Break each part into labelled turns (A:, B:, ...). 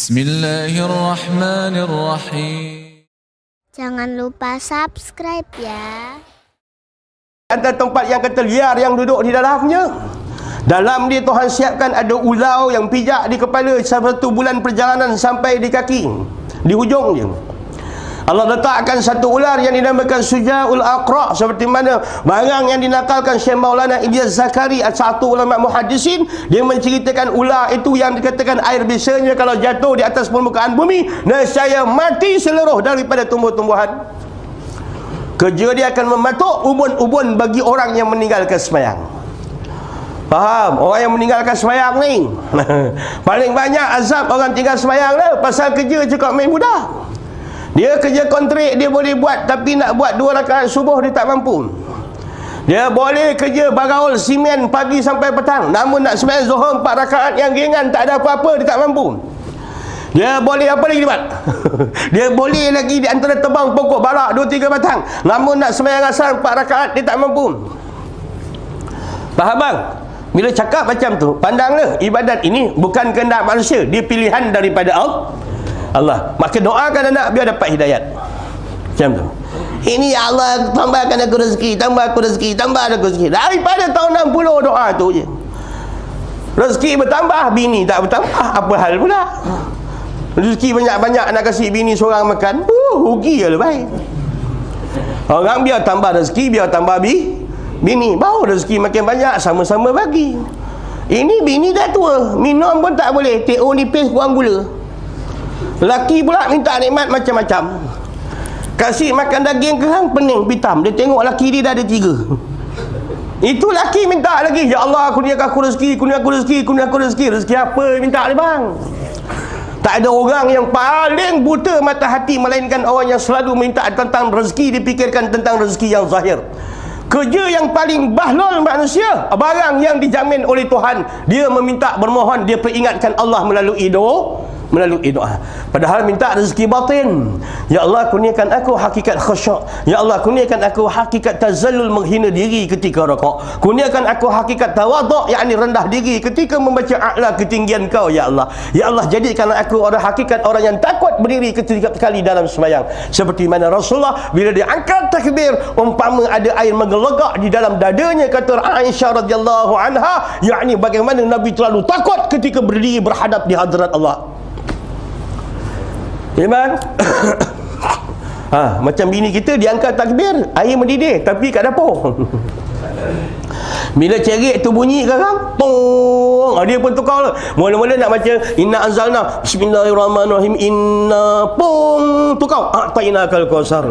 A: Bismillahirrahmanirrahim.
B: Jangan lupa subscribe ya.
C: Ada tempat yang kata liar yang duduk di dalamnya. Dalam dia Tuhan siapkan ada ulau yang pijak di kepala satu bulan perjalanan sampai di kaki. Di hujung dia. Allah letakkan satu ular yang dinamakan Sujaul Aqra seperti mana barang yang dinakalkan Syekh Maulana Ilyas Zakari satu ulama muhaddisin dia menceritakan ular itu yang dikatakan air biasanya kalau jatuh di atas permukaan bumi nescaya mati seluruh daripada tumbuh-tumbuhan. Kerja dia akan mematuk ubun-ubun bagi orang yang meninggalkan semayang. Faham? Orang yang meninggalkan semayang ni. Paling banyak azab orang tinggal semayang lah. Pasal kerja cukup main mudah dia kerja kontrak dia boleh buat tapi nak buat dua rakaat subuh dia tak mampu. Dia boleh kerja bagaul simen pagi sampai petang namun nak sembahyang zuhur empat rakaat yang ringan tak ada apa-apa dia tak mampu. Dia boleh apa lagi buat? dia boleh lagi di antara tebang pokok balak dua tiga batang namun nak sembahyang asar empat rakaat dia tak mampu. Faham bang? Bila cakap macam tu, pandanglah ibadat ini bukan kehendak manusia, dia pilihan daripada Allah. Allah. Maka doakan anak biar dapat hidayat. Macam tu. Ini ya Allah tambahkan aku rezeki tambah aku rezeki tambah aku rezeki. Daripada tahun 60 doa tu je. Rezeki bertambah bini tak bertambah. Apa hal pula? Rezeki banyak-banyak nak kasih bini seorang makan uh, rugi je lah baik orang biar tambah rezeki biar tambah bi bini. Bau rezeki makin banyak sama-sama bagi. Ini bini dah tua. Minum pun tak boleh. TO nipis kurang gula Laki pula minta nikmat macam-macam. Kasih makan daging ke hang pening hitam. Dia tengok laki dia dah ada tiga. Itu laki minta lagi. Ya Allah, kurniakan aku rezeki, kurniakan aku rezeki, kurniakan aku rezeki. Rezeki apa minta ni bang? Tak ada orang yang paling buta mata hati melainkan orang yang selalu minta tentang rezeki dipikirkan tentang rezeki yang zahir. Kerja yang paling bahlul manusia Barang yang dijamin oleh Tuhan Dia meminta bermohon Dia peringatkan Allah melalui doa melalui doa. Padahal minta rezeki batin. Ya Allah kurniakan aku hakikat khusyuk. Ya Allah kurniakan aku hakikat tazallul menghina diri ketika rokok. Kurniakan aku hakikat tawaduk yakni rendah diri ketika membaca a'la ketinggian kau ya Allah. Ya Allah jadikan aku orang hakikat orang yang takut berdiri ketika kali dalam sembahyang. Seperti mana Rasulullah bila dia angkat takbir umpama ada air menggelegak di dalam dadanya kata Aisyah radhiyallahu anha yakni bagaimana Nabi terlalu takut ketika berdiri berhadap di hadrat Allah. Iman ha, Macam bini kita Dia takbir Air mendidih Tapi kat dapur Bila cerit tu bunyi sekarang Pung ha, Dia pun tukar lah Mula-mula nak baca Inna azalna Bismillahirrahmanirrahim Inna Pung Tukar A'tayna kal kawsar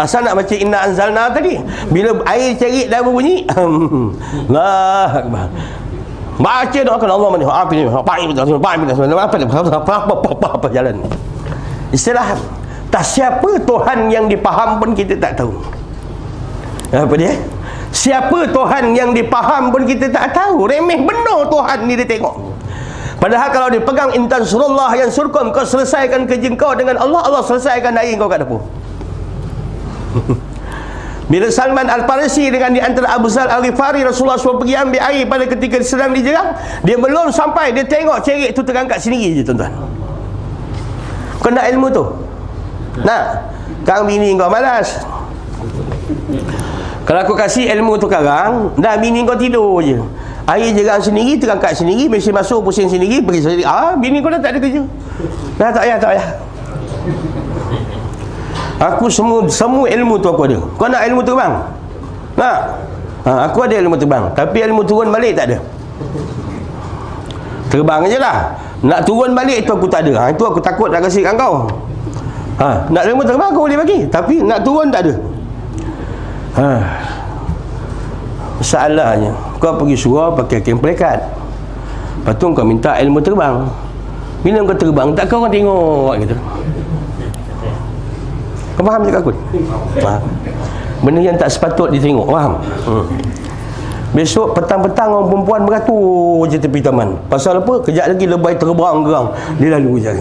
C: Asal nak baca Inna anzalna tadi Bila air cerit dah berbunyi Allah Akbar Baca doakan Allah mana apa ini apa ini apa ini apa ini apa ini apa apa jalan Istilah tak siapa Tuhan yang dipaham pun kita tak tahu. Apa dia? Siapa Tuhan yang dipaham pun kita tak tahu. Remeh benar Tuhan ni dia tengok. Padahal kalau dia pegang intan surullah yang surkum kau selesaikan kerja kau dengan Allah Allah selesaikan air kau kat dapur. Bila Salman Al-Farisi dengan di antara Abu Zal Al-Ghifari Rasulullah SAW pergi ambil air pada ketika sedang dijerang dia belum sampai dia tengok cerik tu terangkat sendiri je tuan-tuan kau nak ilmu tu? Nak? Kang bini kau malas. Kalau aku kasih ilmu tu sekarang, dah bini kau tidur je. Air jerang sendiri, terangkat sendiri, mesin masuk, pusing sendiri, pergi sendiri. Ah, bini kau dah tak ada kerja. Dah tak payah, tak payah. Aku semua semua ilmu tu aku ada. Kau nak ilmu tu bang? Nak? Ha, aku ada ilmu tu bang. Tapi ilmu turun balik tak ada. Terbang je lah. Nak turun balik itu aku tak ada. Ha, itu aku takut nak kasih kat kau. Ha, nak terima terbang aku boleh bagi. Tapi nak turun tak ada. Ha. Masalahnya, kau pergi surau pakai kain pelekat. Lepas tu kau minta ilmu terbang. Bila kau terbang, tak kau orang tengok gitu. Kau faham cakap aku? Ha. Benda yang tak sepatut ditengok, faham? Hmm. Besok petang-petang orang perempuan beratur je tepi taman. Pasal apa? Kejap lagi lebay terbang gerang. Dia lalu je.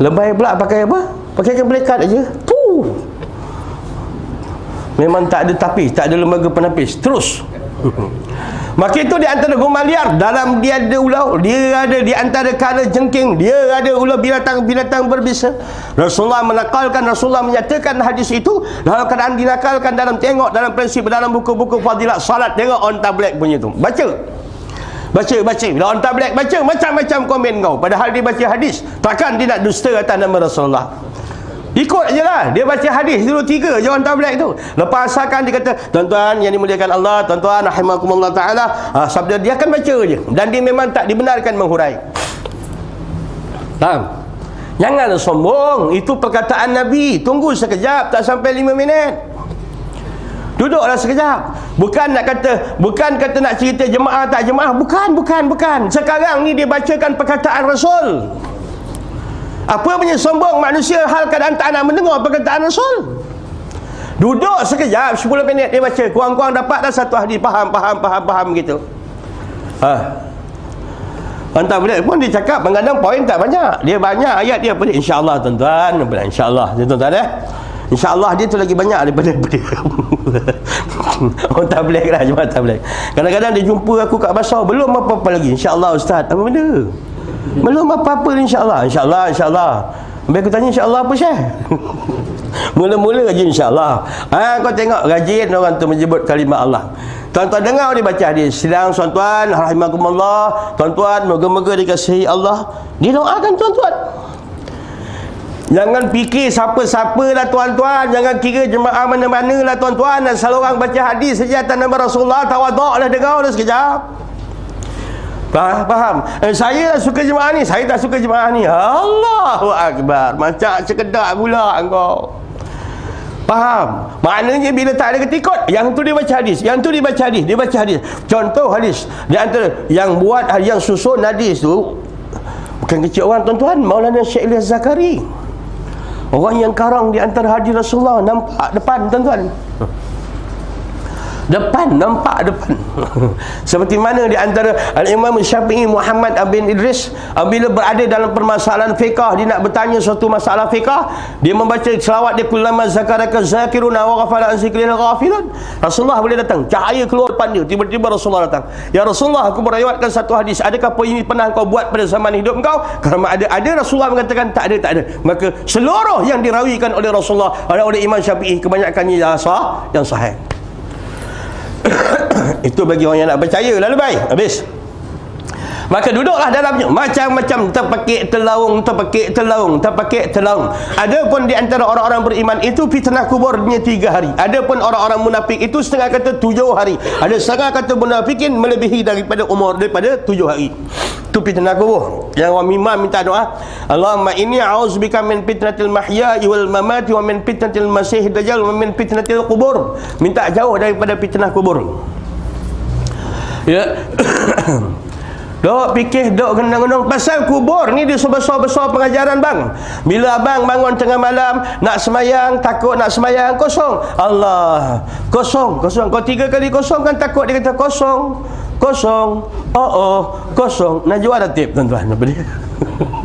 C: Lebay pula pakai apa? Pakai kan pelekat aja. Puh. Memang tak ada tapis, tak ada lembaga penapis. Terus. Maka itu di antara gumam liar dalam dia ada ulau, dia ada di antara kala jengking, dia ada ulau binatang-binatang berbisa. Rasulullah menakalkan, Rasulullah menyatakan hadis itu dalam keadaan dinakalkan dalam tengok dalam prinsip dalam buku-buku fadilat salat tengok on tablet punya tu. Baca. Baca, baca. Bila on tablet baca macam-macam komen kau. Padahal dia baca hadis. Takkan dia nak dusta atas nama Rasulullah. Ikut je lah. Dia baca hadis dulu tiga Jawan tablet tu. Lepas asalkan dia kata Tuan-tuan yang dimuliakan Allah Tuan-tuan Rahimakumullah Ta'ala. Ha, Sabda dia akan baca je. Dan dia memang tak dibenarkan menghurai. Faham? Jangan sombong. Itu perkataan Nabi. Tunggu sekejap Tak sampai lima minit. Duduklah sekejap. Bukan nak kata Bukan kata nak cerita jemaah tak jemaah. Bukan, bukan, bukan. Sekarang ni dia bacakan perkataan Rasul apa punya sombong manusia hal keadaan tak nak mendengar perkataan Rasul. Duduk sekejap 10 minit dia baca. Kurang-kurang dapat dah satu hadis faham faham faham faham gitu. Ha. Entah boleh pun dia cakap mengandung poin tak banyak. Dia banyak ayat dia boleh insya-Allah tuan-tuan. Insya-Allah tuan-tuan eh. InsyaAllah dia tu lagi banyak daripada dia. Orang tak boleh lah Cuma tak boleh Kadang-kadang dia jumpa aku kat basah Belum apa-apa lagi InsyaAllah Ustaz Apa benda belum apa-apa insyaAllah. InsyaAllah InsyaAllah. Habis aku tanya insyaAllah apa Syekh? Mula-mula rajin insyaAllah. Ha, Kau tengok rajin orang tu menyebut kalimat Allah. Tuan-tuan dengar dia baca hadis. Sedang tuan-tuan Rahimakumullah. Tuan-tuan Moga-moga dikasihi Allah. Dia doakan tuan-tuan. Jangan fikir siapa-siapa lah tuan-tuan. Jangan kira jemaah mana-mana lah tuan-tuan. Asal orang baca hadis saja atas nama Rasulullah Tawadok lah dengar dah sekejap Faham? Eh, saya suka jemaah ni, saya tak suka jemaah ni. Allahu Akbar. Macam sekedar pula engkau. Faham? Maknanya bila tak ada ketikut, yang tu dia baca hadis, yang tu dia baca hadis, dia baca hadis. Contoh hadis di antara yang buat yang susun hadis tu bukan kecil orang tuan-tuan, Maulana Syekh Ilyas Zakari. Orang yang karang di antara hadis Rasulullah nampak depan tuan-tuan depan nampak depan. Seperti mana di antara al-Imam Syafi'i Muhammad bin Idris bila berada dalam permasalahan fiqah dia nak bertanya suatu masalah fiqah dia membaca selawat dia kullama zakaraka zakirun wa ghafala an zikril ghafilun. Rasulullah boleh datang cahaya keluar depan dia. Tiba-tiba Rasulullah datang ya Rasulullah aku meriwayatkan satu hadis. Adakah apa ini pernah kau buat pada zaman hidup kau? Kerana ada ada Rasulullah mengatakan tak ada tak ada. Maka seluruh yang dirawikan oleh Rasulullah oleh Imam Syafi'i kebanyakannya yang sah yang sahih itu bagi orang yang nak percaya. Lalu baik. Habis. Maka duduklah dalamnya macam-macam. Terpekik terlaung terpekik terlaung terpekik terlaung ada pun di antara orang-orang beriman itu fitnah kuburnya tiga hari. Ada pun orang-orang munafik itu setengah kata tujuh hari. Ada setengah kata munafikin melebihi daripada umur daripada tujuh hari. Itu fitnah kubur. Yang orang imam minta doa Allahumma inni a'udzubika min fitnatil mahya wal mamati wa min fitnatil masih dajjal wa min fitnatil kubur minta jauh daripada fitnah kubur ya Dok fikir dok gendang-gendang pasal kubur ni dia sebesar-besar pengajaran bang. Bila abang bangun tengah malam nak semayang takut nak semayang kosong. Allah. Kosong, kosong. Kau tiga kali kosong kan takut dia kata kosong. Kosong. Oh oh, kosong. Najwa ratib tuan-tuan. Apa dia?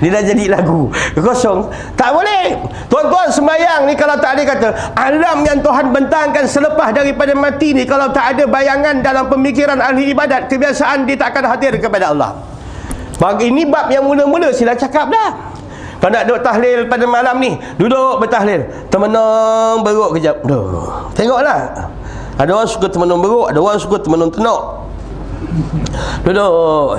C: Dia dah jadi lagu. Kosong. Tak boleh. Tuan-tuan sembahyang ni Kalau tak ada kata Alam yang Tuhan bentangkan Selepas daripada mati ni Kalau tak ada bayangan Dalam pemikiran ahli ibadat Kebiasaan dia tak akan hadir kepada Allah. Bagi ini bab yang mula-mula. Sila cakap dah. Kau nak duduk tahlil pada malam ni? Duduk bertahlil. Temenung beruk kejap. Duh. Tengoklah. Ada orang suka temenung beruk Ada orang suka temenung tenok. Duduk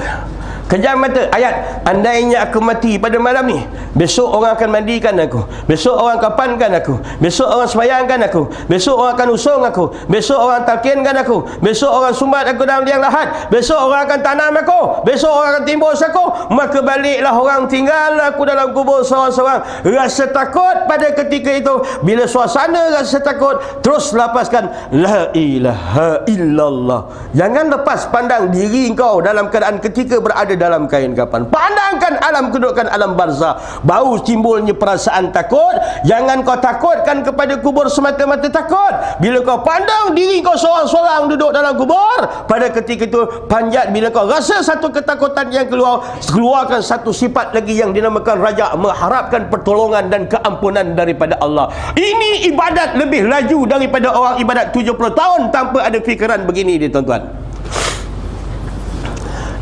C: Kejam mata. Ayat andainya aku mati pada malam ni besok orang akan mandikan aku. Besok orang kapankan aku. Besok orang semayangkan aku. Besok orang akan usung aku. Besok orang talkinkan aku. Besok orang sumbat aku dalam liang lahat. Besok orang akan tanam aku. Besok orang akan timbul aku maka baliklah orang tinggal aku dalam kubur seorang-seorang. Rasa takut pada ketika itu. Bila suasana rasa takut terus lepaskan. La ilaha illallah. Jangan lepas pandang diri kau dalam keadaan ketika berada dalam kain kapan? Pandangkan alam kedudukan alam barzah. Bau timbulnya perasaan takut. Jangan kau takutkan kepada kubur semata-mata takut. Bila kau pandang diri kau seorang-seorang duduk dalam kubur pada ketika itu panjat bila kau rasa satu ketakutan yang keluar keluarkan satu sifat lagi yang dinamakan raja mengharapkan pertolongan dan keampunan daripada Allah. Ini ibadat lebih laju daripada orang ibadat 70 tahun tanpa ada fikiran begini dia tuan-tuan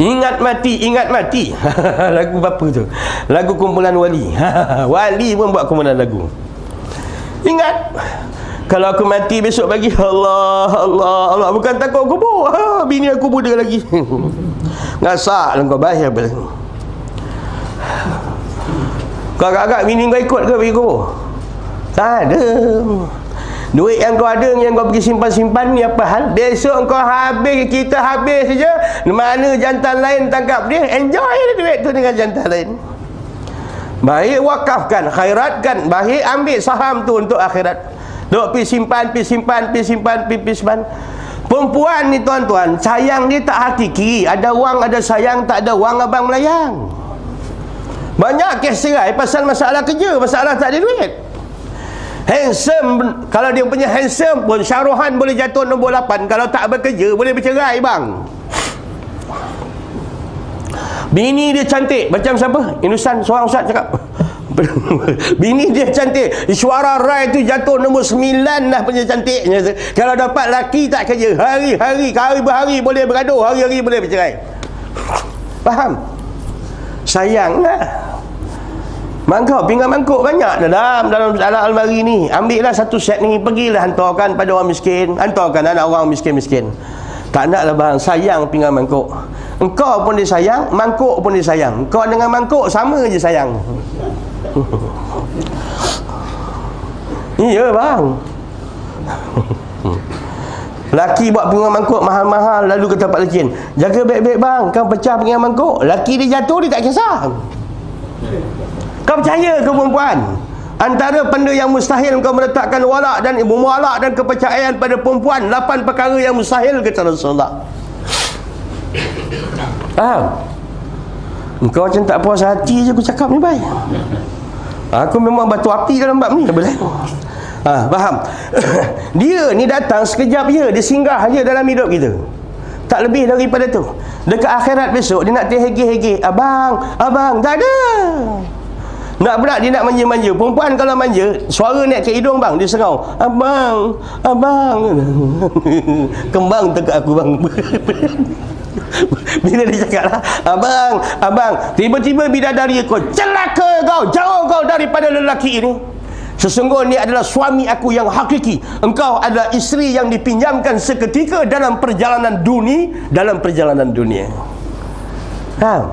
C: Ingat mati, ingat mati. lagu apa tu? Lagu kumpulan wali. wali pun buat kumpulan lagu. Ingat. Kalau aku mati besok pagi Allah, Allah, Allah Bukan takut kubur ha, Bini aku muda lagi Ngasak lah kau bahaya apa Kau agak-agak bini kau ikut ke pergi kubur? Tak ada Duit yang kau ada Yang kau pergi simpan-simpan ni apa hal Besok kau habis Kita habis saja Mana jantan lain tangkap dia Enjoy duit tu dengan jantan lain Baik wakafkan Khairatkan Baik ambil saham tu untuk akhirat Duk pi simpan, pi simpan, pi simpan, pi simpan. Perempuan ni tuan-tuan, sayang dia tak hakiki. Ada wang, ada sayang, tak ada wang abang melayang. Banyak kes cerai pasal masalah kerja, masalah tak ada duit. Handsome, kalau dia punya handsome pun syaruhan boleh jatuh nombor 8. Kalau tak bekerja, boleh bercerai bang. Bini dia cantik Macam siapa? Inusan seorang ustaz cakap Bini dia cantik Suara Rai tu jatuh nombor sembilan lah punya cantiknya Kalau dapat laki tak kerja Hari-hari, hari berhari boleh bergaduh Hari-hari boleh bercerai Faham? Sayang lah Mangkuk, pinggan mangkuk banyak dalam dalam dalam almari ni. Ambillah satu set ni, pergilah hantarkan pada orang miskin. Hantarkan anak orang miskin-miskin. Tak naklah bang, sayang pinggan mangkuk. Engkau pun disayang, mangkuk pun disayang. Kau dengan mangkuk sama je sayang. Iya bang Laki buat pinggan mangkuk mahal-mahal Lalu kata Pak Lecin Jaga baik-baik bang Kau pecah pinggan mangkuk Laki dia jatuh dia tak kisah Kau percaya ke perempuan Antara benda yang mustahil kau meletakkan walak dan mualak dan kepercayaan pada perempuan Lapan perkara yang mustahil kata Rasulullah Faham? Kau macam tak puas hati je aku cakap ni baik Aku memang batu api dalam bab ni boleh. Ha, faham? dia ni datang sekejap je, dia singgah aja dalam hidup kita. Tak lebih daripada tu. Dekat akhirat besok dia nak terhege-hege, "Abang, abang, tak ada." Nak pula dia nak manja-manja. Perempuan kalau manja, suara naik ke hidung bang, dia serau. "Abang, abang." Kembang dekat aku bang. Bila dia cakap lah Abang, abang Tiba-tiba bidadari kau Celaka kau Jauh kau daripada lelaki ini Sesungguhnya adalah suami aku yang hakiki Engkau adalah isteri yang dipinjamkan seketika Dalam perjalanan dunia Dalam perjalanan dunia Faham?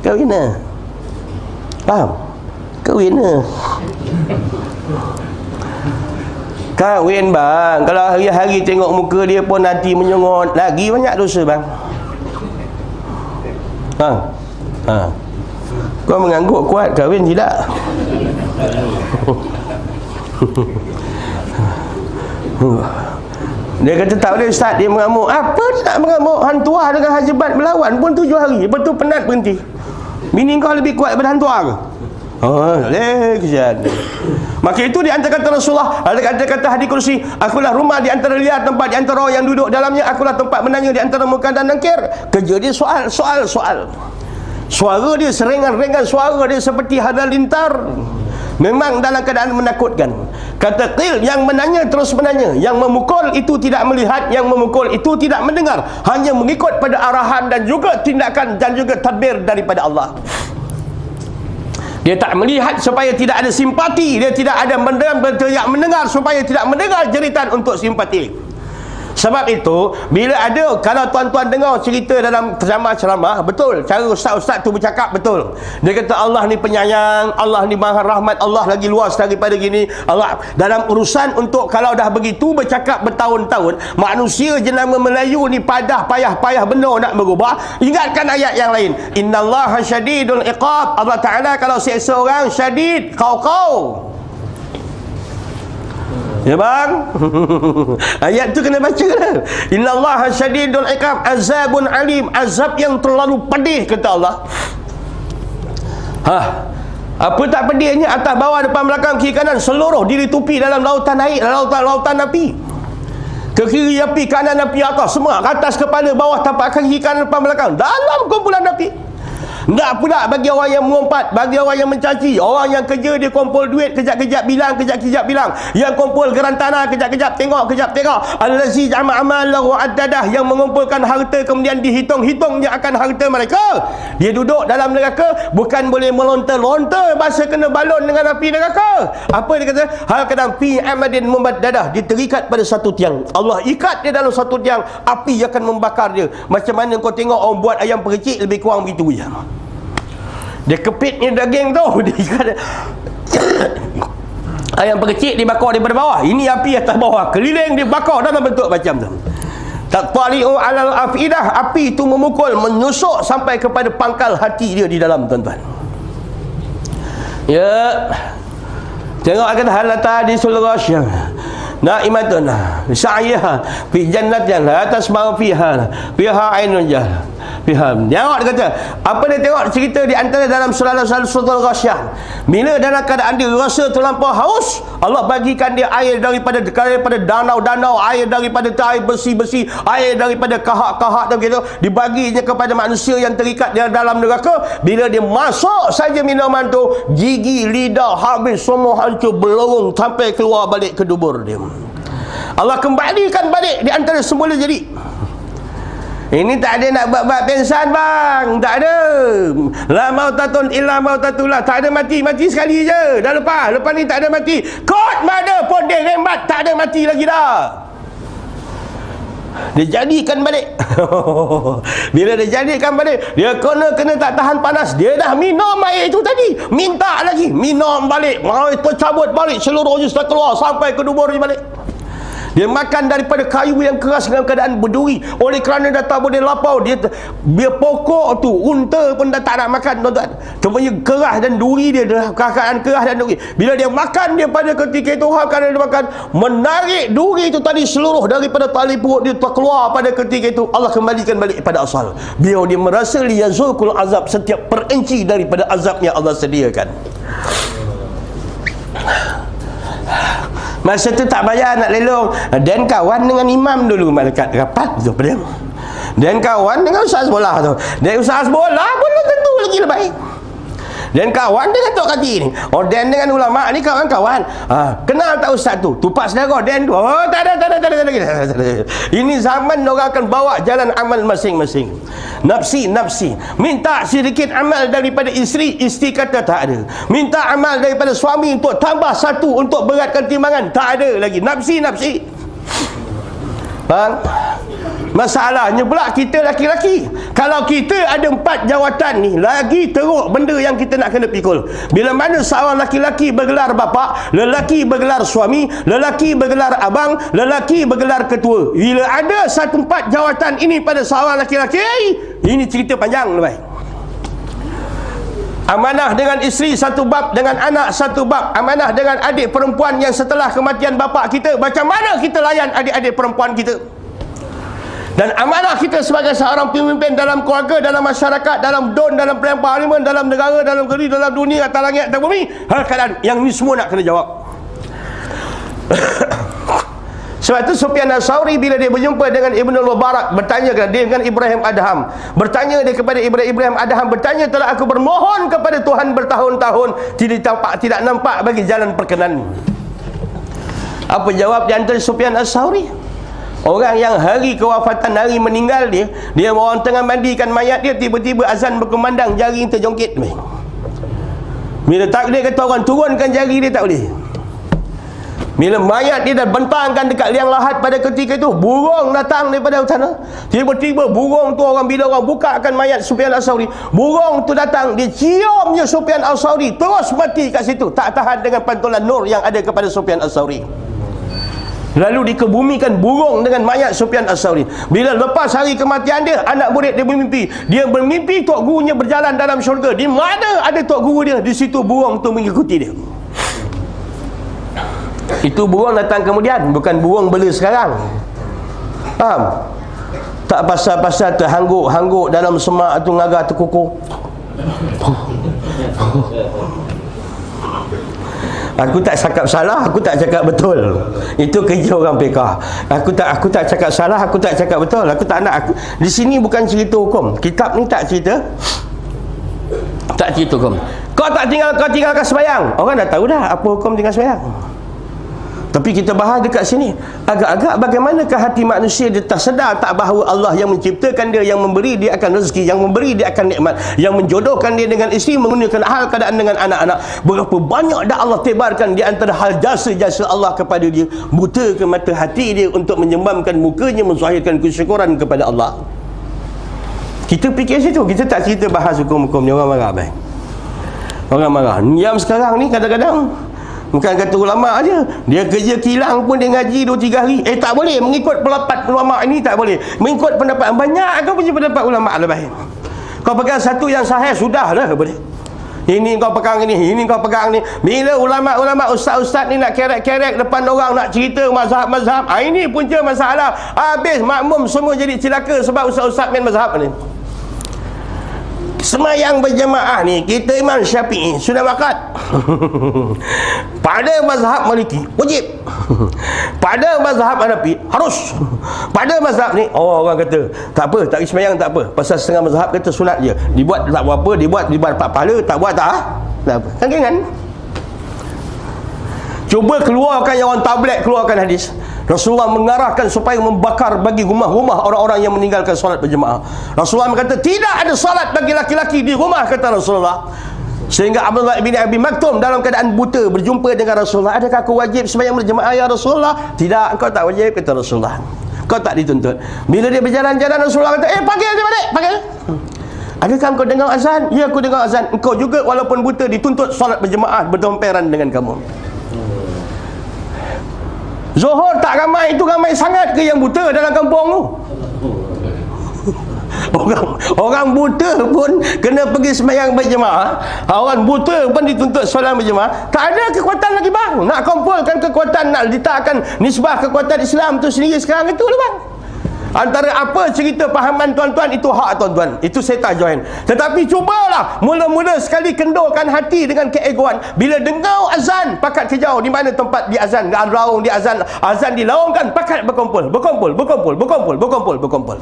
C: Kahwin lah Faham? Kahwin lah Kahwin bang Kalau hari-hari tengok muka dia pun nanti menyongot Lagi banyak dosa bang Ha. Ha. Kau mengangguk kuat kahwin tidak? dia kata tak boleh ustaz dia mengamuk. Apa dia nak mengamuk? Hantuah dengan hajibat melawan pun tujuh hari. Lepas tu penat berhenti. Bini kau lebih kuat daripada hantuah ke? Oh. Maka itu di antara kata Rasulullah, ada kata kata hadis kursi, akulah rumah di antara liar tempat di antara orang yang duduk dalamnya, akulah tempat menanya di antara muka dan nangkir. Kerja dia soal, soal, soal. Suara dia seringan-ringan, suara dia seperti hadalintar. Memang dalam keadaan menakutkan. Kata Qil yang menanya terus menanya, yang memukul itu tidak melihat, yang memukul itu tidak mendengar, hanya mengikut pada arahan dan juga tindakan dan juga tadbir daripada Allah. Dia tak melihat supaya tidak ada simpati. Dia tidak ada mendengar, berteriak mendengar supaya tidak mendengar jeritan untuk simpati. Sebab itu, bila ada, kalau tuan-tuan dengar cerita dalam ceramah-ceramah, betul, cara ustaz-ustaz tu bercakap betul. Dia kata Allah ni penyayang, Allah ni maha rahmat, Allah lagi luas daripada gini. Allah dalam urusan untuk kalau dah begitu bercakap bertahun-tahun, manusia jenama Melayu ni padah payah-payah benar nak berubah. Ingatkan ayat yang lain. Inna Allah syadidul iqab. Allah Ta'ala kalau seksa orang syadid, kau-kau. Ya bang. Ayat tu kena baca lah. Inna Allah syadidul iqab azabun alim. Azab yang terlalu pedih kata Allah. Ha. Apa tak pedihnya atas bawah depan belakang kiri kanan seluruh diri tupi dalam lautan air lautan lautan api. Ke kiri api kanan api atas semua atas kepala bawah tapak kaki kanan depan belakang dalam kumpulan api. Tak pula bagi orang yang mengumpat, bagi orang yang mencaci, orang yang kerja dia kumpul duit, kejap-kejap bilang, kejap-kejap bilang. Yang kumpul gerantana, kejap-kejap tengok, kejap tengok. Allazi jama amalahu addadah yang mengumpulkan harta kemudian dihitung-hitungnya akan harta mereka. Dia duduk dalam neraka bukan boleh melontar-lontar bahasa kena balon dengan api neraka. Apa dia kata? Hal kadang fi amadin mubaddadah diterikat pada satu tiang. Allah ikat dia dalam satu tiang, api akan membakar dia. Macam mana kau tengok orang buat ayam pericik lebih kurang begitu je. Dia kepitnya daging tu. Ayam pericik dibakar daripada bawah. Ini api atas bawah. Keliling dibakar dalam bentuk macam tu. Tatpali'u alal afidah. Api itu memukul Menyusuk sampai kepada pangkal hati dia di dalam tuan-tuan. Ya. Tengok akan halata di sulur syam Na'imatun Sa'iyah Fi jannatin La tasma'u fiha Fiha ainun jah Fiham. Tengok dia kata, apa dia tengok cerita di antara dalam surah Al-Sultan Ghasyah. Bila dalam keadaan dia rasa terlampau haus, Allah bagikan dia air daripada daripada danau-danau, air daripada air bersih-bersih, air daripada kahak-kahak tu gitu, dibaginya kepada manusia yang terikat di dalam neraka. Bila dia masuk saja minuman tu, gigi, lidah habis semua hancur belurung sampai keluar balik ke dubur dia. Allah kembalikan balik di antara semula jadi. Ini tak ada nak buat-buat pensan bang. Tak ada. La mautatun illa mautatulah. Tak ada mati. Mati sekali je. Dah lepas. Lepas ni tak ada mati. Kot mana pun dia rembat. Tak ada mati lagi dah. Dia jadikan balik. Bila dia jadikan balik Dia kena kena tak tahan panas. Dia dah minum air itu tadi. Minta lagi. Minum balik. Mau tercabut balik Seluruhnya sudah keluar. Sampai ke dubur balik dia makan daripada kayu yang keras dalam keadaan berduri. Oleh kerana dah tak boleh lapau, dia dia pokok tu unta pun dah tak nak makan tuan-tuan. Cumanya keras dan duri dia dah keadaan keras dan duri. Bila dia makan dia pada ketika itu hal kerana dia makan menarik duri itu tadi seluruh daripada tali perut dia terkeluar pada ketika itu Allah kembalikan balik pada asal. Biar dia merasa liyazukul azab setiap perinci daripada azab yang Allah sediakan. Masa tu tak bayar nak lelong. Dan kawan dengan imam dulu Malaikat rapat tu Dan kawan dengan usaha sekolah tu. Dan usaha sekolah pun tentu lagi lebih baik dan kawan dengan Tok Kati ni. Oh Dan dengan ulama ni kawan-kawan. Ha, Kenal tak ustaz tu? Tupak sedara Dan tu. Oh tak ada tak ada tak ada, tak ada, tak ada, tak ada. Ini zaman orang akan bawa jalan amal masing-masing. Nafsi nafsi. Minta sedikit amal daripada isteri Isteri kata tak ada. Minta amal daripada suami Untuk tambah satu Untuk beratkan timbangan Tak ada lagi. Nafsi nafsi. Bang Masalahnya pula kita laki-laki. Kalau kita ada empat jawatan ni Lagi teruk benda yang kita nak kena pikul. Bila mana seorang laki-laki bergelar bapa Lelaki bergelar suami Lelaki bergelar abang Lelaki bergelar ketua. Bila ada satu empat jawatan ini pada seorang laki-laki Ini cerita panjang lebih Amanah dengan isteri satu bab Dengan anak satu bab. Amanah dengan adik perempuan yang setelah kematian bapa kita Macam mana kita layan adik-adik perempuan kita dan amanah kita sebagai seorang pemimpin dalam keluarga, dalam masyarakat, dalam don, dalam pilihan parlimen, dalam negara, dalam negeri, dalam dunia, atas langit, atas bumi. Hal keadaan yang ni semua nak kena jawab. Sebab itu Sufyan Al-Sawri bila dia berjumpa dengan Ibn Al-Mubarak bertanya kepada dia dengan Ibrahim Adham bertanya dia kepada Ibrahim, Ibrahim Adham bertanya telah aku bermohon kepada Tuhan bertahun-tahun tidak tampak tidak nampak bagi jalan perkenan apa jawab di antara Sufyan Al-Sawri Orang yang hari kewafatan hari meninggal dia Dia orang tengah mandikan mayat dia Tiba-tiba azan berkumandang jari terjongkit Bila tak dia kata orang turunkan jari dia tak boleh. Bila mayat dia dah bentangkan dekat liang lahat pada ketika itu Burung datang daripada utara Tiba-tiba burung tu orang bila orang buka akan mayat Sufyan Al-Sawri Burung tu datang dia ciumnya Sufyan Al-Sawri Terus mati kat situ. Tak tahan dengan pantulan nur yang ada kepada Sufyan Al-Sawri Lalu dikebumikan burung dengan mayat Sufyan As-Sawri. Bila lepas hari kematian dia, anak murid dia bermimpi. Dia bermimpi tok gurunya berjalan dalam syurga. Di mana ada tok guru dia? Di situ burung tu mengikuti dia. Itu burung datang kemudian, bukan burung bela sekarang. Faham? Tak pasal-pasal terhangguk-hangguk dalam semak tu ngagah terkukuh. Aku tak cakap salah, aku tak cakap betul. Itu kerja orang PK. Aku tak aku tak cakap salah, aku tak cakap betul. Aku tak nak aku di sini bukan cerita hukum. Kitab ni tak cerita Tak cerita hukum. Kau tak tinggal kau tinggalkan sembahyang. Orang dah tahu dah apa hukum tinggal sembahyang. Tapi kita bahas dekat sini Agak-agak bagaimanakah hati manusia Dia tak sedar tak bahawa Allah yang menciptakan dia Yang memberi dia akan rezeki Yang memberi dia akan nikmat Yang menjodohkan dia dengan isteri Menggunakan hal keadaan dengan anak-anak. Berapa banyak dah Allah tebarkan Di antara hal jasa-jasa Allah kepada dia. Buta ke mata hati dia Untuk menyembamkan mukanya Menzahirkan kesyukuran kepada Allah. Kita fikir situ. Kita tak cerita bahas hukum-hukum ni. Orang marah baik Orang marah. Yang sekarang ni kadang-kadang Bukan kata ulama aja. Dia kerja kilang pun dia ngaji 2 3 hari. Eh tak boleh mengikut pendapat ulama ini tak boleh. Mengikut pendapat banyak kau punya pendapat ulama baik. Kau pegang satu yang sahih sudah lah boleh. Ini kau pegang ini, ini kau pegang ni. Bila ulama-ulama ustaz-ustaz ni nak kerek-kerek depan orang nak cerita mazhab-mazhab, ah ini punca masalah. Habis makmum semua jadi celaka sebab ustaz-ustaz main mazhab ni. Semayang berjemaah ni Kita Imam Syafi'i Sudah wakat Pada mazhab Maliki Wajib. Pada mazhab Hanafi Harus. Pada mazhab ni Oh orang kata Tak apa Tak semayang tak apa. Pasal setengah mazhab kata sunat je. Dibuat tak apa Dibuat Dibuat dapat pahala Tak buat tak Tak apa. Kan kan? Cuba keluarkan yang orang tablet Keluarkan hadis Rasulullah mengarahkan supaya membakar bagi rumah-rumah orang-orang yang meninggalkan solat berjemaah. Rasulullah berkata, tidak ada solat bagi laki-laki di rumah, kata Rasulullah. Sehingga Abdullah bin Abi Maktum dalam keadaan buta berjumpa dengan Rasulullah. Adakah aku wajib sembahyang berjemaah ya Rasulullah? Tidak, engkau tak wajib, kata Rasulullah. Kau tak dituntut. Bila dia berjalan-jalan Rasulullah kata, eh panggil dia balik, panggil. Adakah engkau dengar azan? Ya aku dengar azan. Engkau juga walaupun buta dituntut solat berjemaah berdomperan dengan kamu. Zohor tak ramai itu ramai sangat ke yang buta dalam kampung tu? Orang orang buta pun kena pergi semayang berjemaah. Orang buta pun dituntut solat berjemaah. Tak ada kekuatan lagi bang. Nak kumpulkan kekuatan nak letakkan nisbah kekuatan Islam tu sendiri sekarang itu lah bang. Antara apa cerita pahaman tuan-tuan itu hak tuan-tuan. Itu saya tak join. Tetapi cubalah mula-mula sekali kendurkan hati dengan keegoan. Bila dengar azan, pakat ke jauh di mana tempat di azan, raung di azan, azan dilaungkan, pakat berkumpul, berkumpul, berkumpul, berkumpul, berkumpul, berkumpul.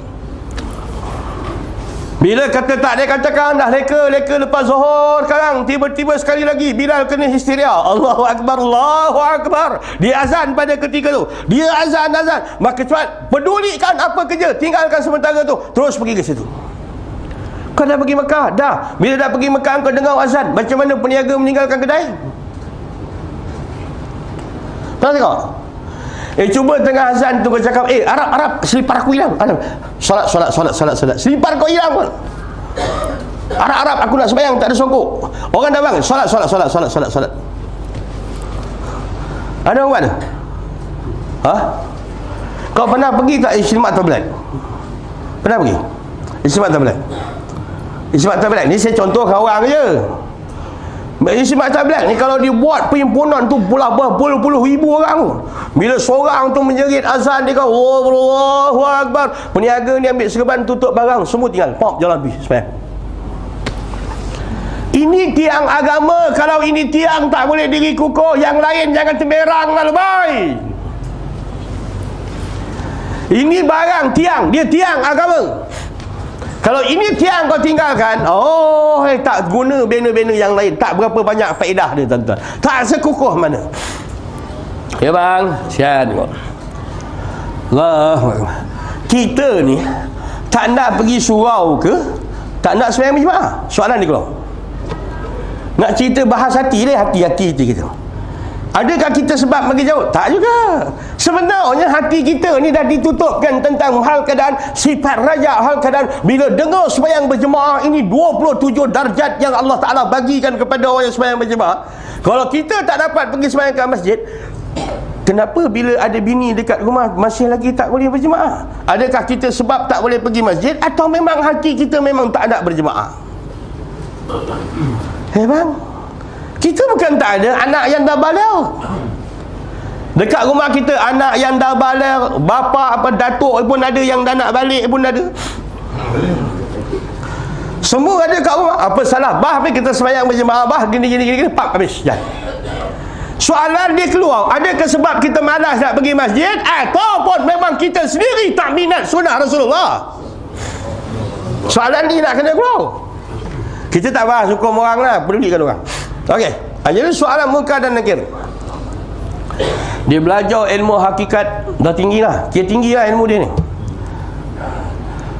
C: Bila kata tak dia katakan dah leka leka lepas zuhur sekarang. Tiba-tiba sekali lagi Bilal kena histeria. Allahu akbar Allahu akbar. Dia azan pada ketika tu. Dia azan azan. Maka cepat pedulikan apa kerja. Tinggalkan sementara tu. Terus pergi ke situ. Kau dah pergi Mekah? Dah. Bila dah pergi Mekah kau dengar azan. Macam mana peniaga meninggalkan kedai? Tahu tengok Eh cuba tengah azan tu kau cakap Eh Arab Arab selipar aku hilang Arab. Solat solat solat solat solat Selipar kau hilang Arab Arab aku nak sembahyang tak ada songkok Orang dah bang Solat solat solat solat solat solat Ada orang mana? Ha? Kau pernah pergi tak Istimewa Tablet? Pernah pergi? Istimewa Tablet? Istimewa Tablet ni saya contohkan orang je Istimewa tablet ni kalau dibuat perhimpunan tu pula berpuluh-puluh ribu orang tu. Bila seorang tu menjerit azan dia kata Allahu Akbar. Peniaga ni ambil serban tutup barang semua tinggal. Pop jalan habis. Sebenarnya. Ini tiang agama Kalau ini tiang tak boleh diri kukuh Yang lain jangan temerang lah lebay Ini barang tiang Dia tiang agama kalau ini tiang kau tinggalkan, oh eh, tak guna banner-banner yang lain. Tak berapa banyak faedah dia tuan-tuan. Tak sekukuh mana. Ya bang, tengok. Allah Kita ni tak nak pergi surau ke? Tak nak sembahyang berjemaah? Soalan ni kalau. Nak cerita bahas hati dia, hati-hati kita. Adakah kita sebab pergi jauh? Tak juga. Sebenarnya hati kita ni dah ditutupkan tentang hal keadaan sifat raja, hal keadaan bila dengar sembahyang berjemaah ini 27 darjat yang Allah Ta'ala bagikan kepada orang yang sembahyang berjemaah. Kalau kita tak dapat pergi sembahyang ke masjid, kenapa bila ada bini dekat rumah masih lagi tak boleh berjemaah? Adakah kita sebab tak boleh pergi masjid atau memang hati kita memang tak ada berjemaah? Eh bang, kita bukan tak ada anak yang dah balik. Dekat rumah kita anak yang dah balik, bapa apa datuk pun ada yang dah nak balik pun ada. Semua ada kat rumah. Apa salah? Bah kita sembahyang berjemaah bah gini gini gini, gini pak habis. Jalan. Soalan dia keluar, adakah sebab kita malas nak pergi masjid ataupun memang kita sendiri tak minat sunnah Rasulullah? Soalan ni nak kena keluar. Kita tak bahas hukum orang lah, pedulikan orang. Okey. Jadi soalan munkar dan nakir. Dia belajar ilmu hakikat dah tinggi lah. Kira tinggi lah ilmu dia ni.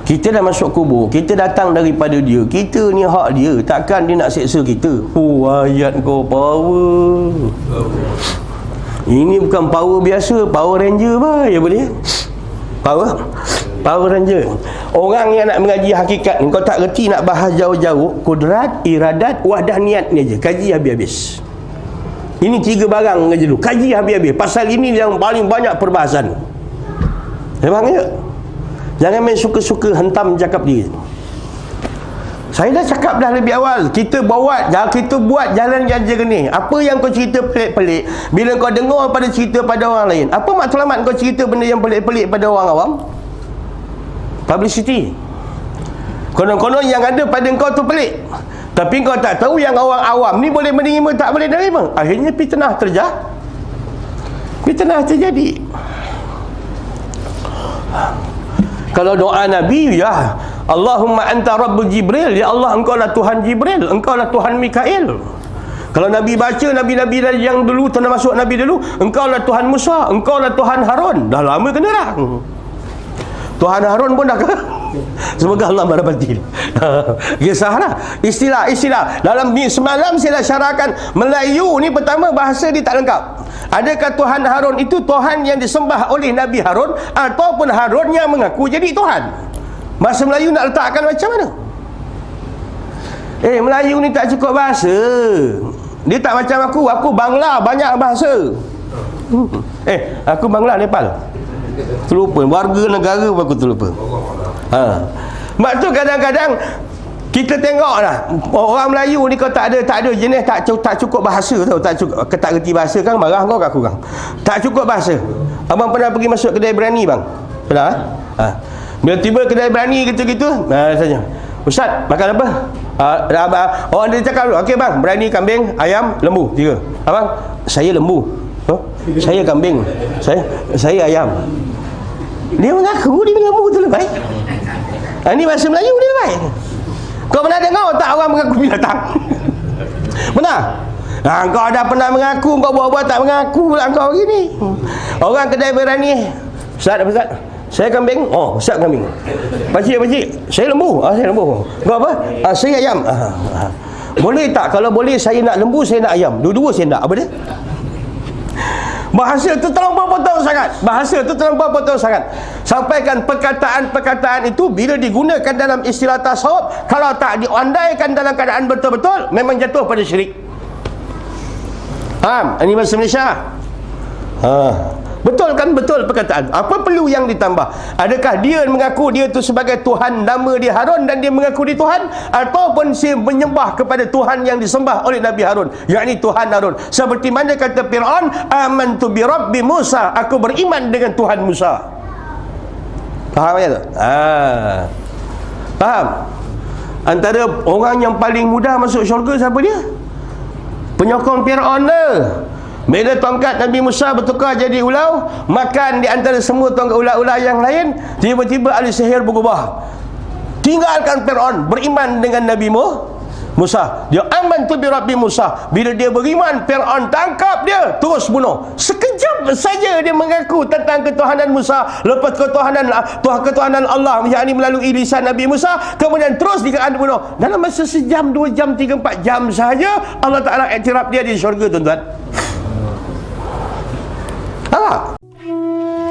C: Kita dah masuk kubur Kita datang daripada dia Kita ni hak dia Takkan dia nak seksa kita Oh ayat kau power Ini bukan power biasa Power ranger apa ya boleh Power Power ranger Orang yang nak mengaji hakikat ni Kau tak reti nak bahas jauh-jauh Kudrat, iradat, wahdah niat ni aja Kaji habis-habis Ini tiga barang aja dulu Kaji habis-habis Pasal ini yang paling banyak perbahasan Memang ya Jangan main suka-suka hentam cakap dia. Saya dah cakap dah lebih awal. Kita bawa, kita buat jalan yang jernih. Apa yang kau cerita pelik-pelik, bila kau dengar pada cerita pada orang lain, apa matlamat kau cerita benda yang pelik-pelik pada orang awam? Publicity. Konon-konon yang ada pada kau tu pelik. Tapi kau tak tahu yang orang awam ni boleh menerima tak boleh menerima. Akhirnya fitnah terjadi. Fitnah terjadi. Kalau doa Nabi ya Allahumma anta rabbul Jibril Ya Allah engkau lah Tuhan Jibril Engkau lah Tuhan Mikail Kalau Nabi baca Nabi-Nabi yang dulu Termasuk Nabi dulu Engkau lah Tuhan Musa Engkau lah Tuhan Harun Dah lama kena rang Tuhan Harun pun dah ke? Semoga Allah merapati Kisah lah. Istilah-istilah Dalam ni semalam saya dah syarahkan Melayu ni pertama bahasa dia tak lengkap. Adakah Tuhan Harun itu Tuhan yang disembah oleh Nabi Harun Ataupun Harun yang mengaku jadi Tuhan? Bahasa Melayu nak letakkan macam mana? Eh Melayu ni tak cukup bahasa. Dia tak macam aku. Aku Bangla banyak bahasa. Eh aku Bangla Nepal Terlupa. Warga negara pun aku terlupa. Ha. Mak tu kadang-kadang kita tengok lah orang Melayu ni kau tak ada tak ada jenis tak tak cukup bahasa tau. Tak cukup kau tak reti bahasa kan marah kau kat aku kan. Tak cukup bahasa. Abang pernah pergi masuk kedai berani bang? Pernah eh? ha. bila tiba kedai berani gitu-gitu nah saja. Ustaz makan apa? Ah, orang dia cakap okey bang berani kambing ayam lembu. Tiga. Abang saya lembu oh, saya kambing saya saya ayam dia mengaku dia mengaku tu lebih ha, ini bahasa Melayu dia lebih kau pernah dengar tak orang mengaku binatang? Pernah? Ha, kau dah pernah mengaku, kau buat-buat tak mengaku pula kau gini. Orang kedai berani. Ustaz, Ustaz. Saya kambing. Oh, Ustaz kambing. Pakcik, pakcik. Saya lembu. Ah, saya lembu. Kau apa? Ah, saya ayam. Ah, ah. Boleh tak? Kalau boleh saya nak lembu, saya nak ayam. Dua-dua saya nak. Apa dia? Bahasa tu terlampau potong sangat. Bahasa tu terlampau potong sangat. Sampaikan perkataan-perkataan itu bila digunakan dalam istilah tasawuf, kalau tak diandaikan dalam keadaan betul-betul, memang jatuh pada syirik. Faham? Ini bahasa Malaysia. Ha. Betul kan betul perkataan. Apa perlu yang ditambah? Adakah dia mengaku dia tu sebagai Tuhan nama dia Harun dan dia mengaku dia Tuhan ataupun dia menyembah kepada Tuhan yang disembah oleh Nabi Harun, yakni Tuhan Harun. Seperti mana kata Firaun, "Amantu bi Rabbi Musa." Aku beriman dengan Tuhan Musa. Faham ya tu? Ha. Faham? Antara orang yang paling mudah masuk syurga siapa dia? Penyokong Firaun lah. Bila tongkat Nabi Musa bertukar jadi ulau, makan di antara semua tongkat ular-ular yang lain, tiba-tiba ahli sihir berubah. Tinggalkan Fir'aun, beriman dengan Nabi Musa. Dia aman tu bi Rabbi Musa. Bila dia beriman, Fir'aun tangkap dia, terus bunuh. Sekejap saja dia mengaku tentang ketuhanan Musa, lepas ketuhanan Tuhan ketuhanan Allah, yakni melalui lisan Nabi Musa, kemudian terus dikatakan bunuh. Dalam masa sejam, dua jam, tiga, empat jam saja, Allah Ta'ala iktiraf dia di syurga, tuan-tuan. lá.